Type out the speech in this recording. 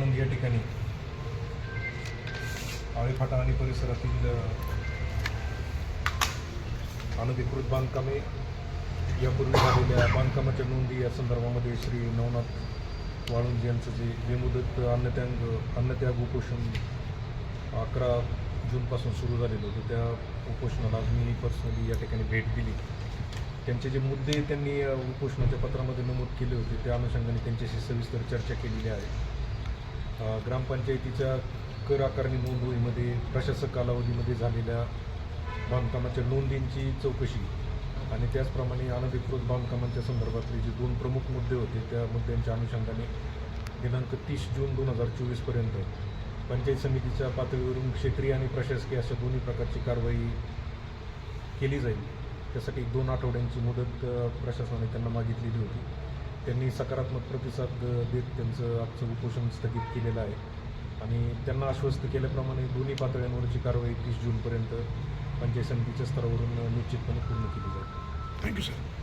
वाणंद या ठिकाणी. आळेफाटा आणि परिसरातील अनधिकृत बांधकामे यापूर्वी झालेल्या बांधकामाच्या नोंदी या संदर्भामध्ये श्री नवनाथ वाळुंज यांचं जे बेमुदत अन्नत्यांग अन्नत्याग उपोषण अकरा जूनपासून सुरू झालेलं होतं. त्या उपोषणाला मी पर्सनली या ठिकाणी भेट दिली. त्यांचे जे मुद्दे त्यांनी उपोषणाच्या पत्रामध्ये नमूद केले होते त्या अनुषंगाने त्यांच्याशी सविस्तर चर्चा केलेली आहे. ग्रामपंचायतीच्या कर आकारणी नोंदवहीमध्ये प्रशासक कालावधीमध्ये झालेल्या बांधकामाच्या नोंदींची चौकशी आणि त्याचप्रमाणे अनधिकृत बांधकामांच्या संदर्भातले जे दोन प्रमुख मुद्दे होते त्या मुद्द्यांच्या अनुषंगाने दिनांक तीस जून दोन हजार चोवीसपर्यंत पंचायत समितीच्या पातळीवरून क्षेत्रीय आणि प्रशासकीय अशा दोन्ही प्रकारची कारवाई केली जाईल. त्यासाठी दोन आठवड्यांची मुदत प्रशासनाने त्यांना मागितलेली होती. त्यांनी सकारात्मक प्रतिसाद देत त्यांचं आजचं उपोषण स्थगित केलेलं आहे. आणि त्यांना आश्वस्त केल्याप्रमाणे दोन्ही पातळ्यांवरची कारवाई तीस जूनपर्यंत पंचायत समितीच्या स्तरावरून निश्चितपणे पूर्ण केली जाईल. Thank you sir